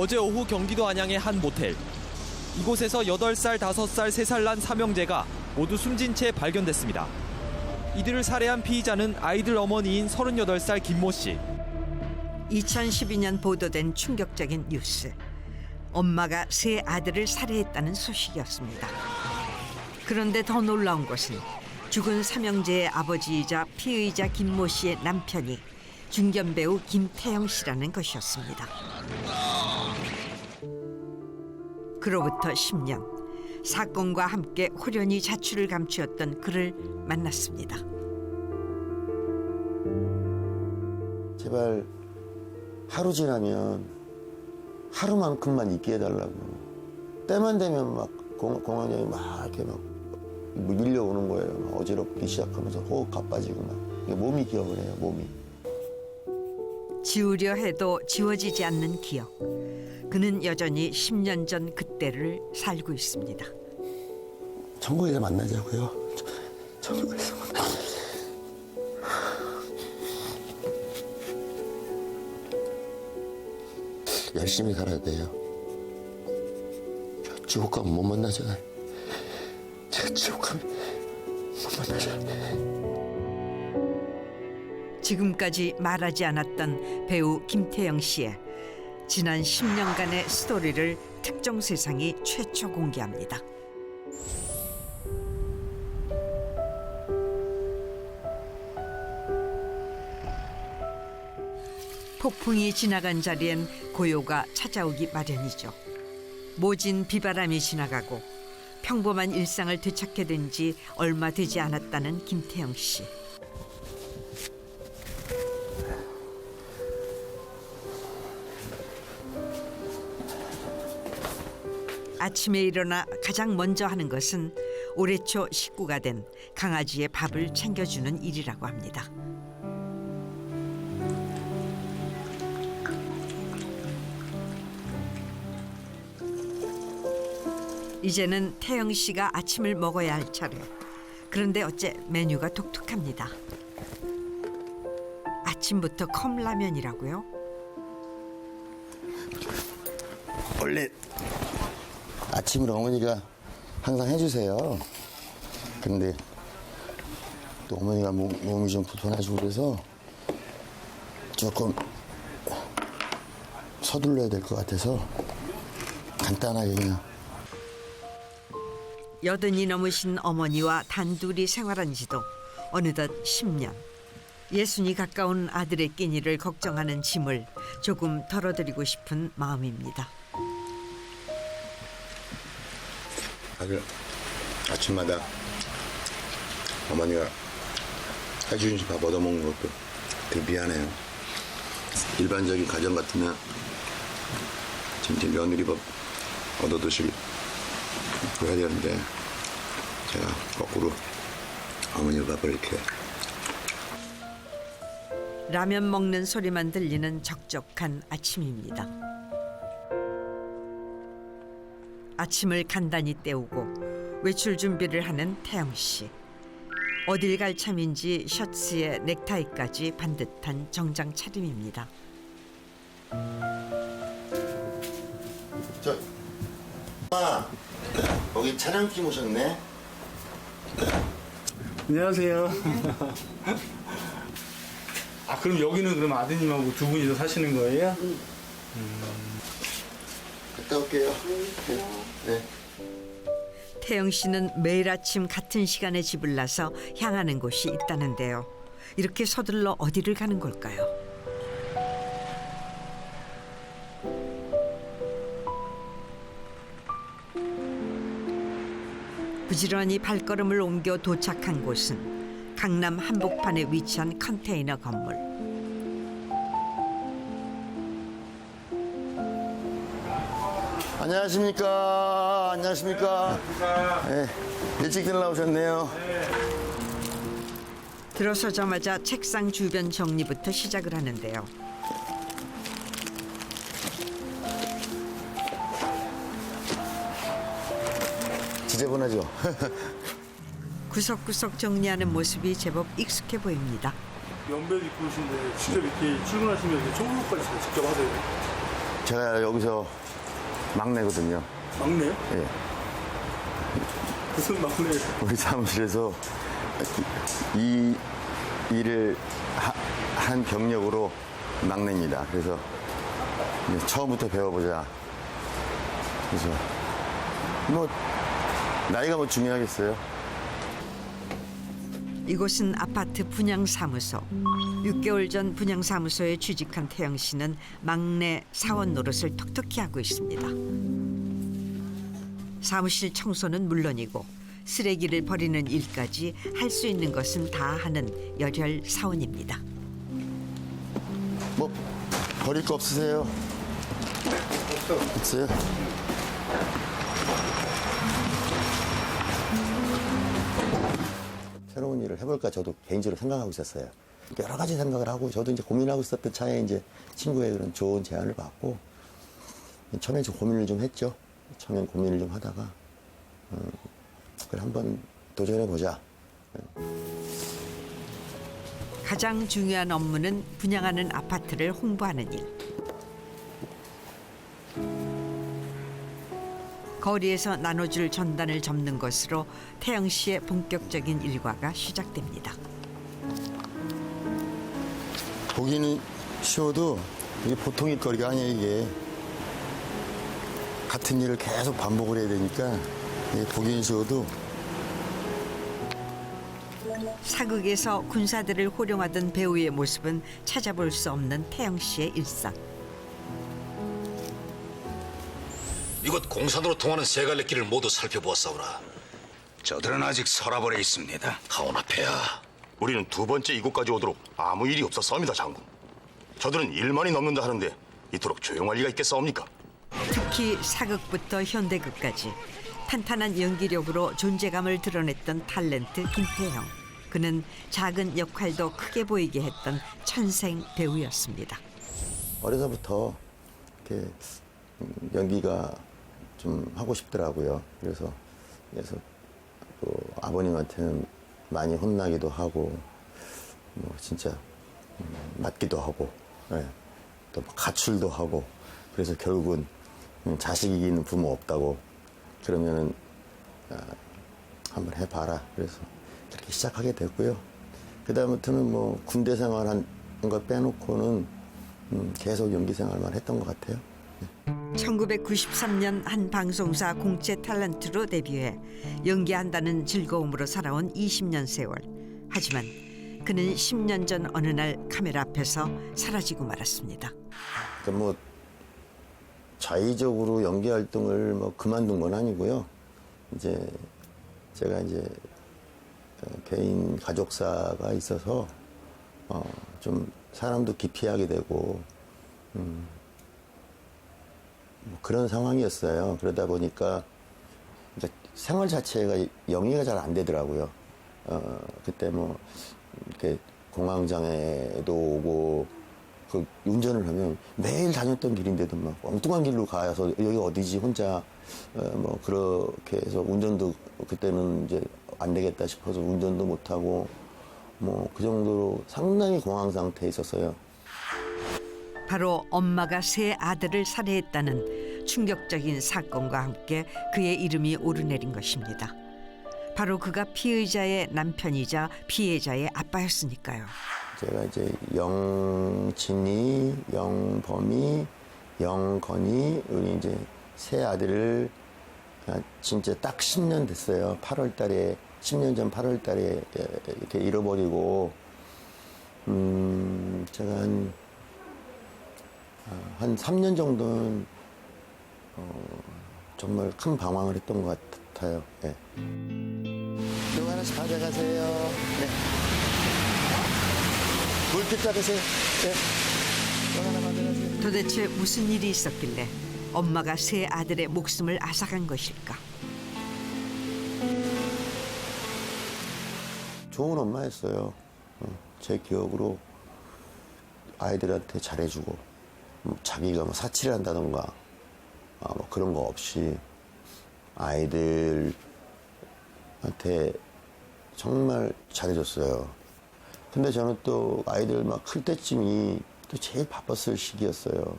어제 오후 경기도 안양의 한 모텔. 이곳에서 8살, 5살, 3살 난 삼형제가 모두 숨진 채 발견됐습니다. 이들을 살해한 피의자는 아이들 어머니인 38살 김모 씨. 2012년 보도된 충격적인 뉴스. 엄마가 세 아들을 살해했다는 소식이었습니다. 그런데 더 놀라운 것은 죽은 삼형제의 아버지이자 피의자 김모 씨의 남편이 중견 배우 김태형 씨라는 것이었습니다. 그로부터 10년 사건과 함께 호련히 자취를 감추었던 그를 만났습니다. 제발 하루 지나면 하루만큼만 있게 해달라고. 때만 되면 막 공, 공황장애 막 이렇게 막 밀려오는 거예요. 막 어지럽기 시작하면서 호흡 가빠지고 막. 몸이 기억을 해요, 몸이. 지우려 해도 지워지지 않는 기억. 그는 여전히 10년 전 그때를 살고 있습니다. 천국에서 만나자고요. 천국에서. 열심히 살아야 돼요. 지옥 가면 못 만나잖아요. 제가 지옥 가면 못 만나잖아요. 지금까지 말하지 않았던 배우 김태영 씨의 지난 10년간의 스토리를 특정 세상이 최초 공개합니다. 폭풍이 지나간 자리엔 고요가 찾아오기 마련이죠. 모진 비바람이 지나가고 평범한 일상을 되찾게 된 지 얼마 되지 않았다는 김태영 씨. 아침에 일어나 가장 먼저 하는 것은 올해 초 식구가 된 강아지의 밥을 챙겨주는 일이라고 합니다. 이제는 태영 씨가 아침을 먹어야 할 차례. 그런데 어째 메뉴가 독특합니다. 아침부터 컵라면이라고요? 원래 아침을 어머니가 항상 해주세요. 근데 또 어머니가 몸, 몸이 좀 불편하시고 그래서 조금 서둘러야 될 것 같아서 간단하게 그냥 여든이 넘으신 어머니와 단둘이 생활한 지도 어느덧 10년. 예순이 가까운 아들의 끼니를 걱정하는 짐을 조금 덜어드리고 싶은 마음입니다. 아들 아침마다 어머니가 해주신 밥 얻어먹는 것도 되게 미안해요. 일반적인 가정 같으면 진짜 며느리 밥 얻어드시고 해야 되는데 제가 거꾸로 어머니 밥을 이렇게 라면 먹는 소리만 들리는 적적한 아침입니다. 아침을 간단히 때우고 외출 준비를 하는 태영 씨. 어딜 갈 참인지 셔츠에 넥타이까지 반듯한 정장 차림입니다. 저 엄마 여기 촬영팀 오셨네. 안녕하세요. 아 그럼 여기는 그럼 아드님하고 두 분이서 사시는 거예요? 갔다 올게요. 네. 태영 씨는 매일 아침 같은 시간에 집을 나서 향하는 곳이 있다는데요. 이렇게 서둘러 어디를 가는 걸까요? 부지런히 발걸음을 옮겨 도착한 곳은 강남 한복판에 위치한 컨테이너 건물. 안녕하십니까. 안녕하십니까. 네, 일찍 들 나오셨네요. 들어서자마자 책상 주변 정리부터 시작을 하는데요. 지저분하죠? 구석구석 정리하는 모습이 제법 익숙해 보입니다. 연배도 입고 오신데 직접 이렇게 출근하시면 이렇게 청소까지 직접 하세요? 제가 여기서 막내거든요. 막내요? 예. 무슨 막내예요? 우리 사무실에서 이 일을 하- 한 경력으로 막내입니다. 그래서 처음부터 배워보자. 그래서 뭐 나이가 뭐 중요하겠어요. 이곳은 아파트 분양사무소. 6개월 전 분양사무소에 취직한 태영 씨는 막내 사원 노릇을 톡톡히 하고 있습니다. 사무실 청소는 물론이고 쓰레기를 버리는 일까지 할 수 있는 것은 다 하는 열혈 사원입니다. 뭐 버릴 거 없으세요? 없어요. 일을 해볼까 저도 개인적으로 생각하고 있었어요. 여러 가지 생각을 하고 저도 이제 고민하고 있었던 차에 이제 친구의 그런 좋은 제안을 받고 처음에 좀 고민을 좀 했죠. 처음엔 고민을 좀 하다가 음, 그래 한번 도전해 보자. 가장 중요한 업무는 분양하는 아파트를 홍보하는 일. 거리에서 나눠줄 전단을 접는 것으로 태영 씨의 본격적인 일과가 시작됩니다. 보기는 쉬워도 이게 보통 일거리가 아니에요 이게 같은 일을 계속 반복을 해야 되니까 보기는 쉬워도 사극에서 군사들을 호령하던 배우의 모습은 찾아볼 수 없는 태영 씨의 일상. 이곳 공산으로 통하는 세 갈래 길을 모두 살펴보았사오나 저들은 아직 서라벌에 있습니다. 하오나페야 우리는 두 번째 이곳까지 오도록 아무 일이 없었사옵니다, 장군. 저들은 일만이 넘는다 하는데 이토록 조용할 리가 있겠사옵니까? 특히 사극부터 현대극까지 탄탄한 연기력으로 존재감을 드러냈던 탤런트 김태형. 그는 작은 역할도 크게 보이게 했던 천생 배우였습니다. 어려서부터 이렇게 음, 연기가 좀 하고 싶더라고요. 그래서 그래서 또 아버님한테는 많이 혼나기도 하고 뭐 진짜 음, 맞기도 하고 예. 또뭐 가출도 하고 그래서 결국은 음, 자식 이기는 부모 없다고 그러면은 아, 한번 해봐라. 그래서 그렇게 시작하게 됐고요. 그 다음부터는 뭐 군대 생활 한 거 빼놓고는 음, 계속 연기 생활만 했던 것 같아요. 1993년 한 방송사 공채 탤런트로 데뷔해 연기한다는 즐거움으로 살아온 20년 세월. 하지만 그는 10년 전 어느 날 카메라 앞에서 사라지고 말았습니다. 그러니까 뭐 자의적으로 연기 활동을 뭐 그만둔 건 아니고요. 이제 제가 이제 어, 개인 가족사가 있어서 어, 좀 사람도 기피하게 되고 음, 뭐 그런 상황이었어요. 그러다 보니까 이제 생활 자체가 영위가 잘 안 되더라고요. 어, 그때 뭐 이렇게 공황장애도 오고 그 운전을 하면 매일 다녔던 길인데도 막 엉뚱한 길로 가서 여기 어디지 혼자 어, 뭐 그렇게 해서 운전도 그때는 이제 안 되겠다 싶어서 운전도 못 하고 뭐 그 정도로 상당히 공황 상태에 있었어요. 바로 엄마가 세 아들을 살해했다는 충격적인 사건과 함께 그의 이름이 오르내린 것입니다. 바로 그가 피의자의 남편이자 피해자의 아빠였으니까요. 제가 이제 영진이, 영범이, 영건이 우리 이제 세 아들을 진짜 딱 10년 됐어요. 8월 달에 10년 전 8월 달에 이렇게 잃어버리고 음 제가 한, 아, 한 3년 정도는 어, 정말 큰 방황을 했던 것 같아요. 예. 이거 하나씩 가져가세요. 네. 물기 따르세요. 네. 이거 하나 가져가세요. 도대체 무슨 일이 있었길래 엄마가 세 아들의 목숨을 앗아간 것일까? 좋은 엄마였어요. 어, 제 기억으로 아이들한테 잘해주고 뭐 자기가 뭐 사치를 한다던가 아, 뭐 그런 거 없이 아이들한테 정말 잘해줬어요. 근데 저는 또 아이들 막 클 때쯤이 또 제일 바빴을 시기였어요.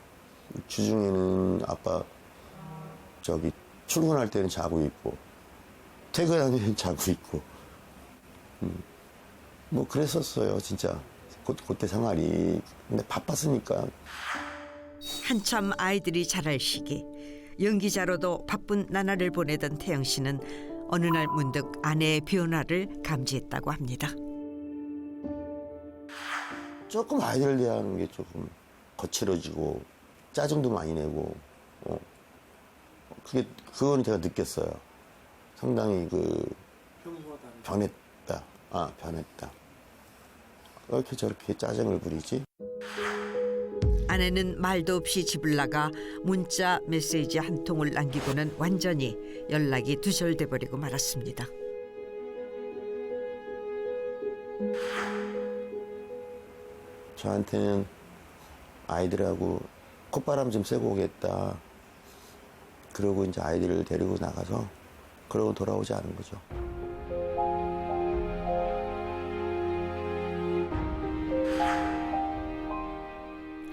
주중에는 아빠 저기 출근할 때는 자고 있고 퇴근하면 자고 있고. 음, 뭐 그랬었어요 진짜. 그, 그때 생활이. 근데 바빴으니까. 한참 아이들이 자랄 시기 연기자로도 바쁜 나날을 보내던 태영 씨는 어느 날 문득 아내의 변화를 감지했다고 합니다. 조금 아이들 대하는 게 조금 거칠어지고 짜증도 많이 내고 어. 그게 그건 제가 느꼈어요. 상당히 그 변했다. 아 변했다. 왜 이렇게 저렇게 짜증을 부리지? 아내는 말도 없이 집을 나가 문자 메시지 한 통을 남기고는 완전히 연락이 두절돼 버리고 말았습니다. 저한테는 아이들하고 콧바람 좀 쐬고 오겠다. 그러고 이제 아이들을 데리고 나가서 그러고 돌아오지 않은 거죠.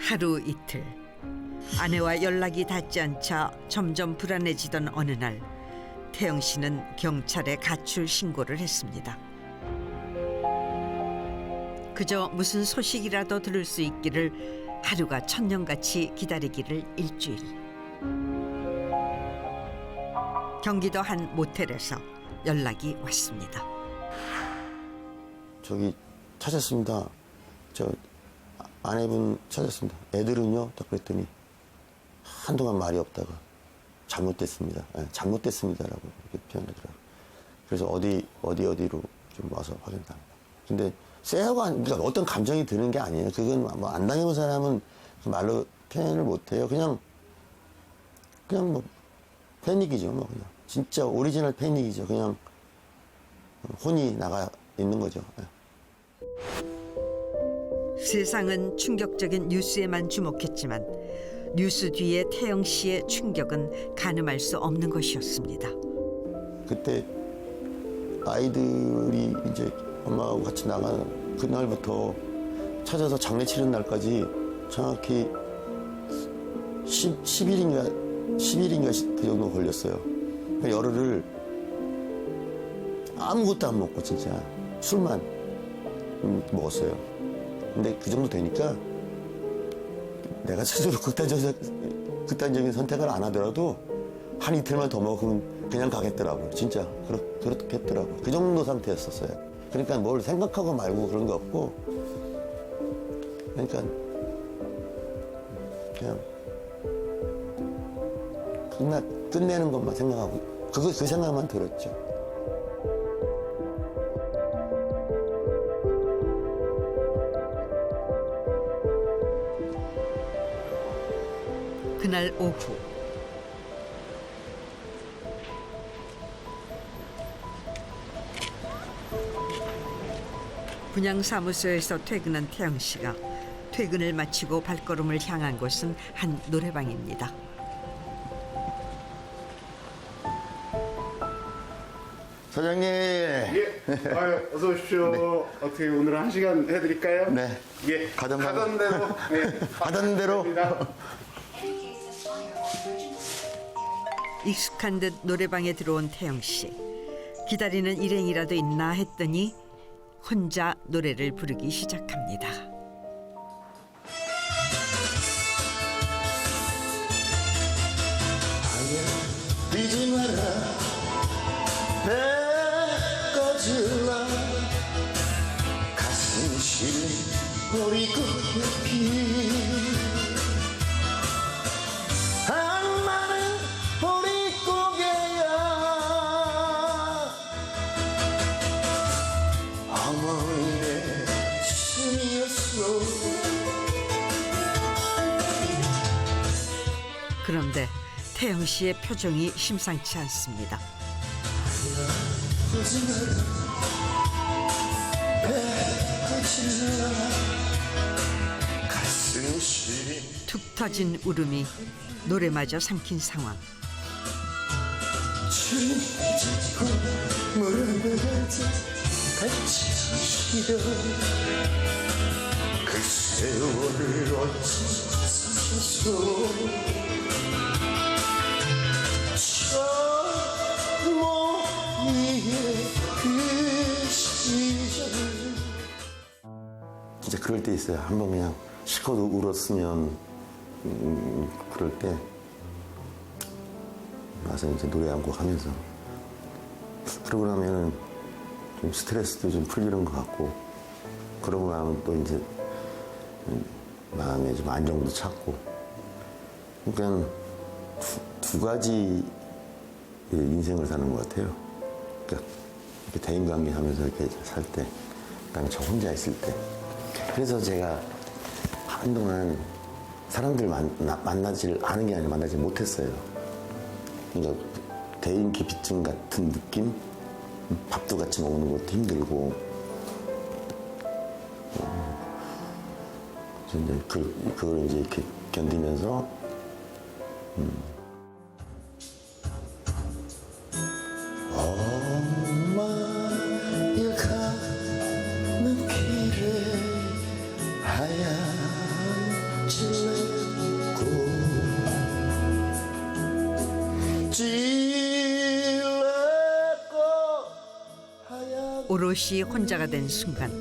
하루 이틀 아내와 연락이 닿지 않자 점점 불안해지던 어느 날 태영 씨는 경찰에 가출 신고를 했습니다. 그저 무슨 소식이라도 들을 수 있기를 하루가 천년같이 기다리기를 일주일. 경기도 한 모텔에서 연락이 왔습니다. 저기 찾았습니다. 저 아내분 찾았습니다. 애들은요? 딱 그랬더니 한동안 말이 없다가 잘못됐습니다. 예, 잘못됐습니다라고 이렇게 표현하더라고요. 그래서 어디 어디 어디로 좀 와서 확인합니다. 근데 쎄하고 안- 그러니까 어떤 감정이 드는 게 아니에요. 그건 뭐 안 당해본 사람은 그 말로 표현을 못해요. 그냥 그냥 뭐 패닉이죠. 뭐 그냥 진짜 오리지널 패닉이죠. 그냥 혼이 나가 있는 거죠. 예. 세상은 충격적인 뉴스에만 주목했지만 뉴스 뒤에 태영 씨의 충격은 가늠할 수 없는 것이었습니다. 그때 아이들이 이제 엄마하고 같이 나가는 그날부터 찾아서 장례 치른 날까지 정확히 10, 10일인가 10일인가 그 정도 걸렸어요. 그 열흘을 아무것도 안 먹고 진짜 술만 음, 먹었어요. 근데 그 정도 되니까 내가 스스로 극단적인, 극단적인 선택을 안 하더라도 한 이틀만 더 먹으면 그냥 가겠더라고요. 진짜 그렇, 그렇겠더라고요. 그 정도 상태였었어요. 그러니까 뭘 생각하고 말고 그런 거 없고 그러니까 그냥 끝나, 끝내는 것만 생각하고 그거 그 생각만 들었죠. 그날 오후 분양 사무소에서 퇴근한 태영 씨가 퇴근을 마치고 발걸음을 향한 곳은 한 노래방입니다. 사장님. 예. 아유, 어서 오십시오. 어떻게 오늘 한 시간 해드릴까요? 네. 예. 가던 가던 대로. 예. 하던 대로. 익숙한 듯 노래방에 들어온 태영 씨. 기다리는 일행이라도 있나 했더니 혼자 노래를 부르기 시작합니다. 뛰지 마라 배 꺼질라 가슴 시린 보리꽃잎이 태영 씨의 표정이 심상치 않습니다. 툭 터진 울음이 노래마저 삼킨 상황. 그 세월을 어찌 진짜 그럴 때 있어요. 한 번 그냥 실컷 울었으면 음, 그럴 때 와서 이제 노래 한 곡 하면서 그러고 나면은 좀 스트레스도 좀 풀리는 것 같고 그러고 나면 또 이제 음, 마음에 좀 안정도 찾고 그러니까 두, 두 가지 인생을 사는 것 같아요. 그러니까 이렇게 대인관계 하면서 이렇게 살 때, 그다음에 저 혼자 있을 때. 그래서 제가 한동안 사람들 만나, 만나질 않은 게 아니라 만나지 못했어요. 그러니까 대인 기피증 같은 느낌? 밥도 같이 먹는 것도 힘들고. 어, 그, 그걸 이제 이렇게 견디면서 엄 오롯이 혼자가 된 순간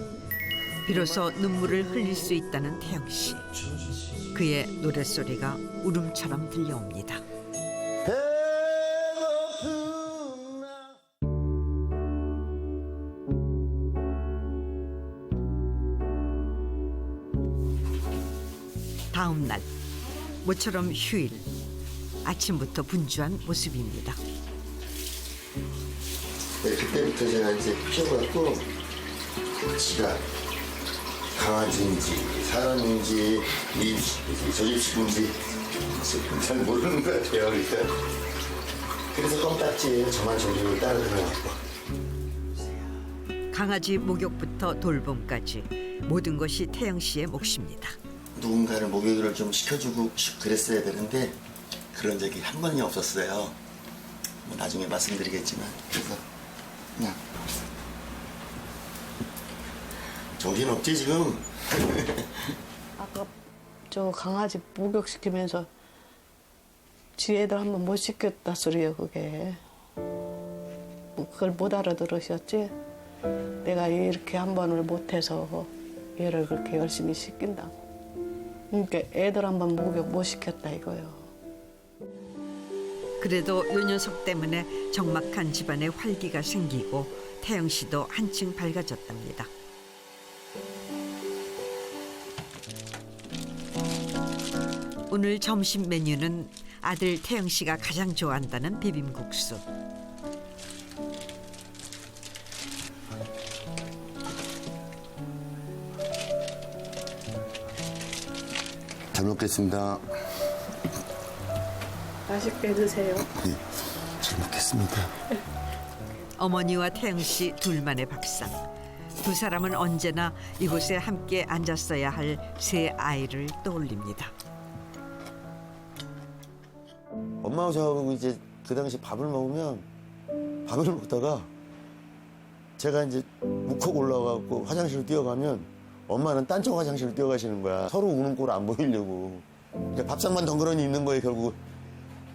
비로소 눈물을 흘릴 수 있다는 태영 씨. 그의 노랫소리가 울음처럼 들려옵니다. 다음 날 모처럼 휴일 아침부터 분주한 모습입니다. 네, 그때부터 제가 이제 키워갖고 지가 강아지인지 사람인지 이 저집식인지 잘 모르는 것 같아요. 그러니까 그래서 껌딱지예요. 저만 저기로 따라 들어갔고 강아지 목욕부터 돌봄까지 모든 것이 태영 씨의 몫입니다. 누군가를 목욕을 좀 시켜주고 싶- 그랬어야 되는데 그런 적이 한 번이 없었어요. 뭐 나중에 말씀드리겠지만 그래서 그냥 정신 없지 지금. 아까 저 강아지 목욕시키면서 지 애들 한번 못 시켰다 소리예요 그게. 뭐 그걸 못 알아들으셨지? 내가 이렇게 한 번을 못해서 얘를 그렇게 열심히 시킨다고. 그러니까 애들 한번 목욕 못 시켰다 이거요 그래도 요 녀석 때문에 적막한 집안에 활기가 생기고 태영 씨도 한층 밝아졌답니다. 오늘 점심 메뉴는 아들 태영 씨가 가장 좋아한다는 비빔국수. 잘 먹겠습니다. 맛있게 드세요 잘 먹겠습니다. 어머니와 태영 씨 둘만의 밥상. 두 사람은 언제나 이곳에 함께 앉았어야 할 세 아이를 떠올립니다. 엄마하고 저하고 이제 그 당시 밥을 먹으면 밥을 먹다가 제가 이제 묵혹 올라가고 화장실로 뛰어가면 엄마는 딴 쪽 화장실로 뛰어가시는 거야. 서로 우는 꼴 안 보이려고. 밥상만 덩그러니 있는 거예요, 결국.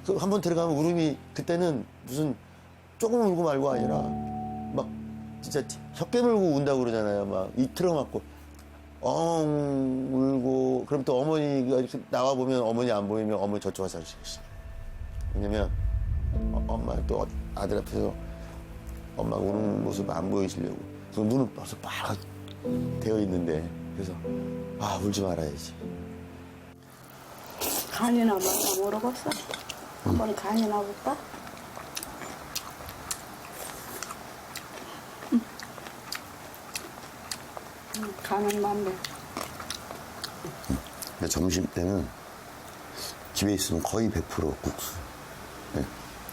그 한 번 들어가면 울음이 그때는 무슨 조금 울고 말고 아니라 막 진짜 혀 깨물고 운다고 그러잖아요. 막 이 틀어 맞고 엉 울고 그럼 또 어머니가 이렇게 나와 보면 어머니 안 보이면 어머니 저쪽 화장실 있어요. 왜냐면 어, 엄마 또 아들 앞에서 엄마 우는 모습 안 보이시려고 그 눈은 벌써 빨갛 되어 있는데 그래서 아 울지 말아야지 간이나 맞나 모르겠어 한번 간이나 볼까? 음, 간은 맞네. 근데 점심 때는 집에 있으면 거의 100% 국수. 네.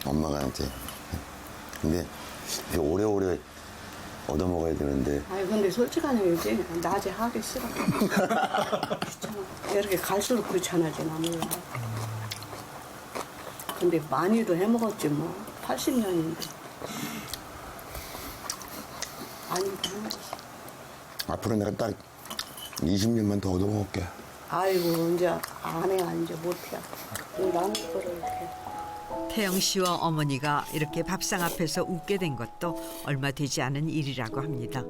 엄마가 이제 근데 이게 오래오래 얻어 먹어야 되는데. 아니 근데 솔직한 얘기지 낮에 하기 싫어. 귀찮아. 이렇게 갈수록 귀찮아지 나 몰라 근데 많이도 해먹었지 뭐 80년인데 많이도 해먹었어 앞으로 내가 딱 20년만 더 얻어 먹을게 아이고 이제 아내가 이제 못해. 나는 거를 이렇게. 태영 씨와 어머니가 이렇게 밥상 앞에서 웃게 된 것도 얼마 되지 않은 일이라고 합니다.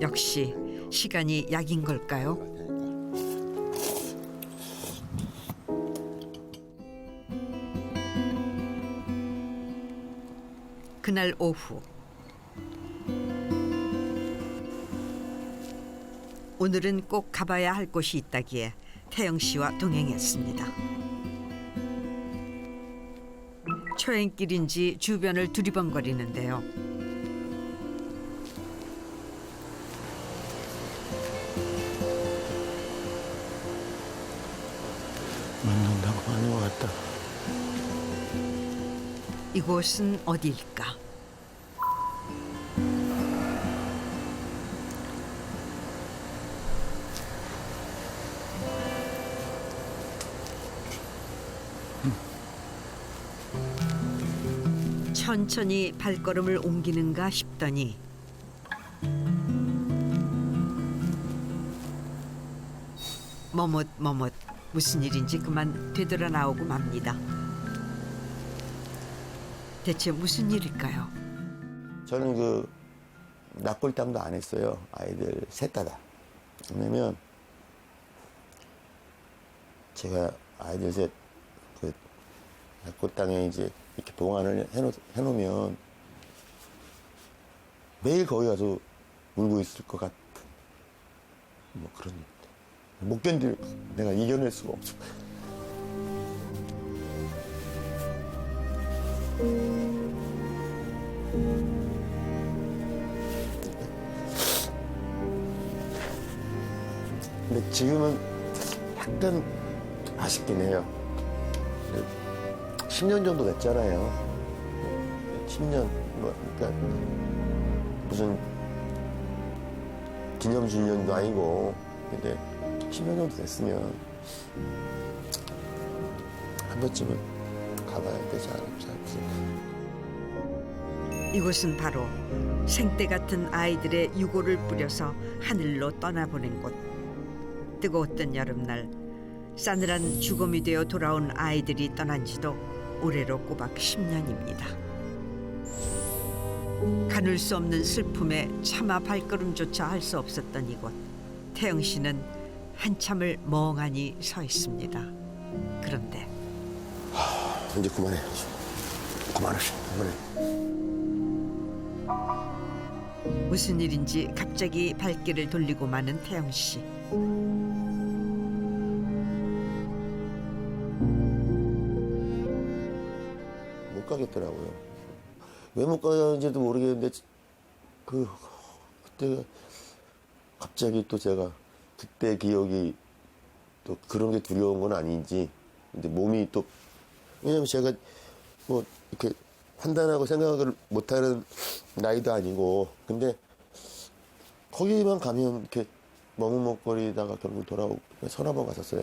역시 시간이 약인 걸까요? 그날 오후 오늘은 꼭 가봐야 할 곳이 있다기에 태영 씨와 동행했습니다. 초행길인지 주변을 두리번거리는데요. 이곳은 어디일까? 천천히 발걸음을 옮기는가 싶더니 머뭇 머뭇 무슨 일인지 그만 되돌아 나오고 맙니다. 대체 무슨 일일까요? 저는 그 납골당도 안 했어요. 아이들 셋 다. 다. 왜냐면 제가 아이들 셋그 납골당에 이제 이렇게 동안을 해놓, 해놓으면 매일 거기 가서 울고 있을 것 같은 뭐 그런 못 견딜 내가 이겨낼 수가 없어. 근데 지금은 약간 아쉽긴 해요. 10년 정도 됐잖아요. 10년, 뭐, 그러니까 무슨 기념주년도 아니고, 근데 10년 정도 됐으면 한 번쯤은 가봐야 되지 싶습니다. 이곳은 바로 생때 같은 아이들의 유골을 뿌려서 하늘로 떠나보낸 곳. 뜨거웠던 여름날 싸늘한 죽음이 되어 돌아온 아이들이 떠난 지도 올해로 꼬박 10년입니다. 가눌 수 없는 슬픔에 차마 발걸음조차 할 수 없었던 이곳. 태영 씨는 한참을 멍하니 서 있습니다. 그런데 이제 그만해. 그만하시, 그만해. 무슨 일인지 갑자기 발길을 돌리고 마는 태영 씨. 못 가겠더라고요. 왜 못 가는지도 모르겠는데 그 그때 갑자기 또 제가 그때 기억이 또 그런 게 두려운 건 아닌지 근데 몸이 또 왜냐면 제가 뭐 이렇게 판단하고 생각을 못하는 나이도 아니고 근데 거기만 가면 이렇게 머뭇머뭇거리다가 결국 돌아오고 서너 번 갔었어요.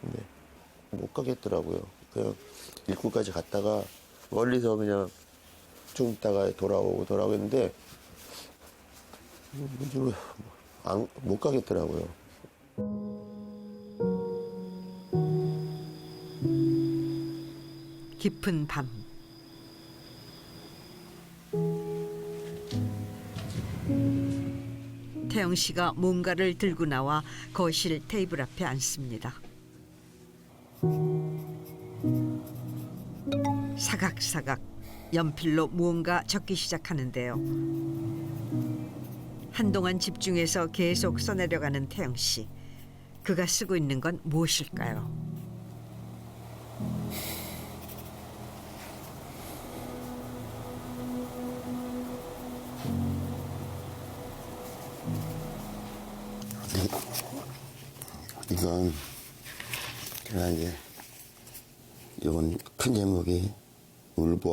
근데 못 가겠더라고요. 그냥 입구까지 갔다가 멀리서 그냥 좀 있다가 돌아오고 했는데 뭐, 안, 못 가겠더라고요. 깊은 밤. 태영 씨가 뭔가를 들고 나와 거실 테이블 앞에 앉습니다. 사각사각 연필로 무언가 적기 시작하는데요. 한동안 집중해서 계속 써내려가는 태영 씨. 그가 쓰고 있는 건 무엇일까요?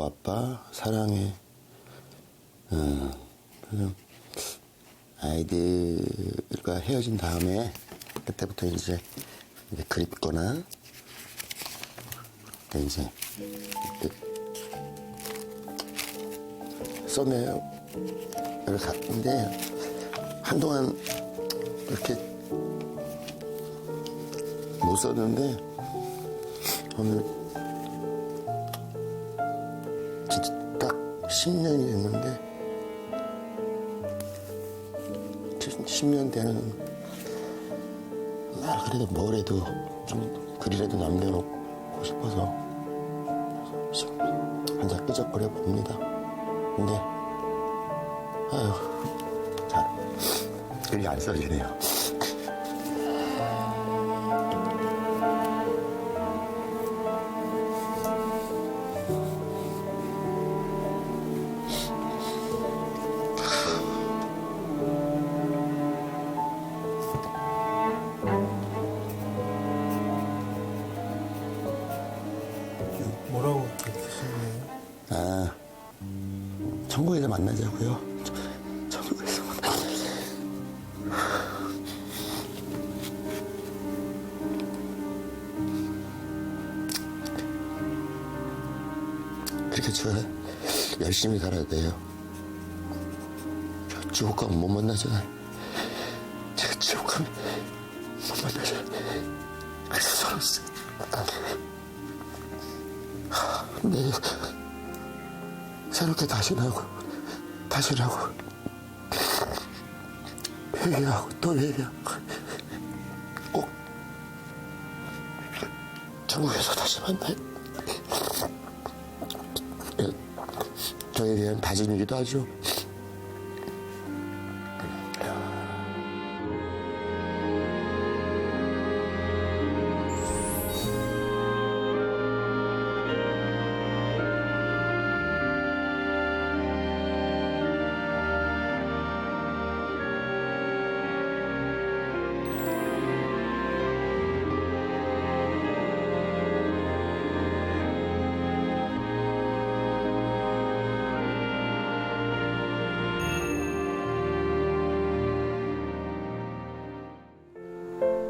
아빠 사랑해. 어, 아이들과 헤어진 다음에 그때부터 이제 그립거나 이제 써내요 이렇게 갔는데 한동안 이렇게 못 썼는데 오늘 딱 10년이 됐는데 10년 되는 아, 그래도 뭐래도 좀 글이라도 남겨놓고 싶어서 한자 끄적거려 봅니다. 근데 아휴 잘 글이 안 써지네요. 만나자고요. 그렇게 저 열심히 살아야 돼요. 저 지옥 가면 못 만나잖아요. 제가 지옥 가면 못 만나잖아요. 그래서 서로 쓰- 네. 새롭게 다시 나고 다시 나고 회개하고 또 회개하고 꼭 천국에서 다시. 예, 저에 대한 다짐이기도 하죠.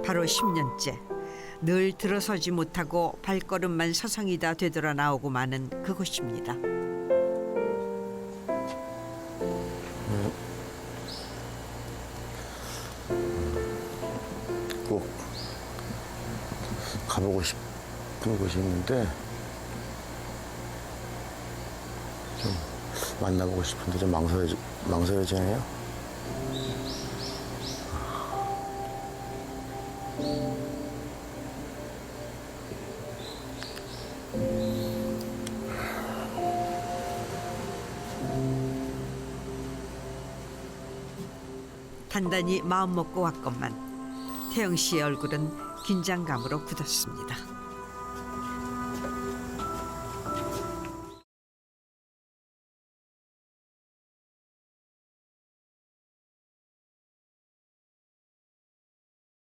바로 10년째 늘 들어서지 못하고 발걸음만 서성이다 되돌아 나오고 마는 그곳입니다. 꼭 가보고 싶은 곳이 있는데 좀 만나보고 싶은데 좀 망설여지, 망설여지네요. 단단히 마음 먹고 왔건만 태영 씨의 얼굴은 긴장감으로 굳었습니다.